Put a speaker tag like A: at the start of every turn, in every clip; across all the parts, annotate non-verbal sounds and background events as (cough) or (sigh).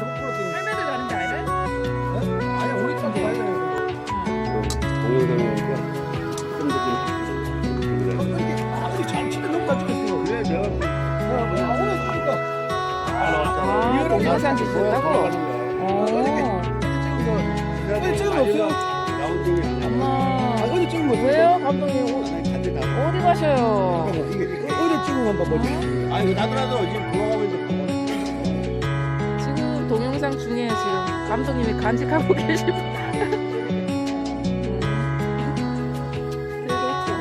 A: 가는 게? 아니
B: 우리 아무리 잘왜 내가 아 오늘 그니까
A: 아,
B: 찍은 거 없어요?
A: 엄마.
B: 아 찍은 거?
A: 왜요, 감독님? 어디 가셔요?
B: 찍은 건가 뭐지?
C: 아니 지금 돌아가고 있는데
A: 지금 동 영상 중에 지금 감독님이 간직하고 분. 음. 그렇죠.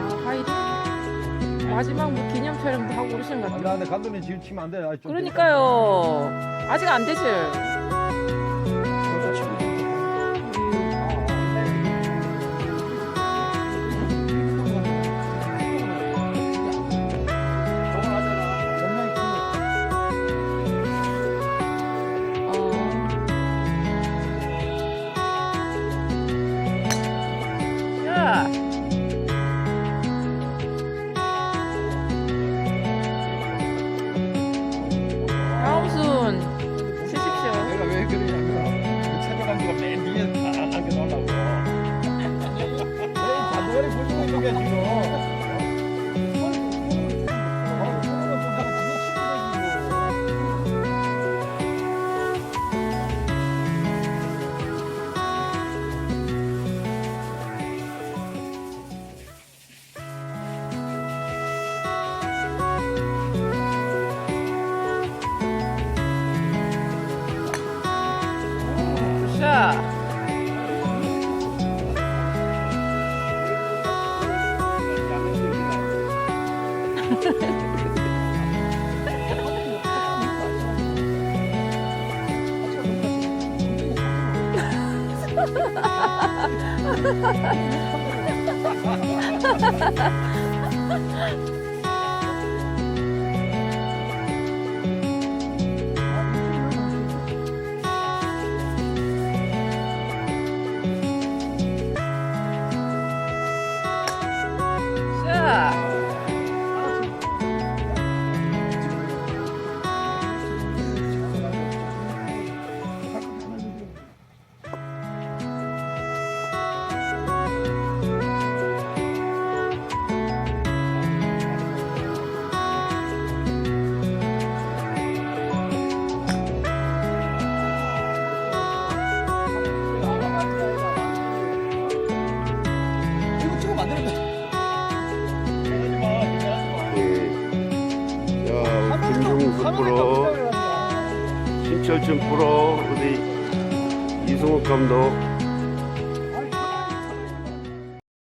A: 아, 하이리? 마지막 뭐 기념 촬영도 하고 그러시는 것 같아요.
B: 야, 근데 감독님 지금 치면 안 돼. 아, 좀
A: 그러니까요. 아직 안 되지? 어. 야! 다음 순 쓰십시오.
B: 내가 왜 그러냐면 그 최저 감독가 맨 뒤에 다 남겨놓으려고. 내 자동으로 보시고 있는 게 지금.
A: 자. (laughs) 자.
C: 프로 신철준 프로 우리 이승욱 감독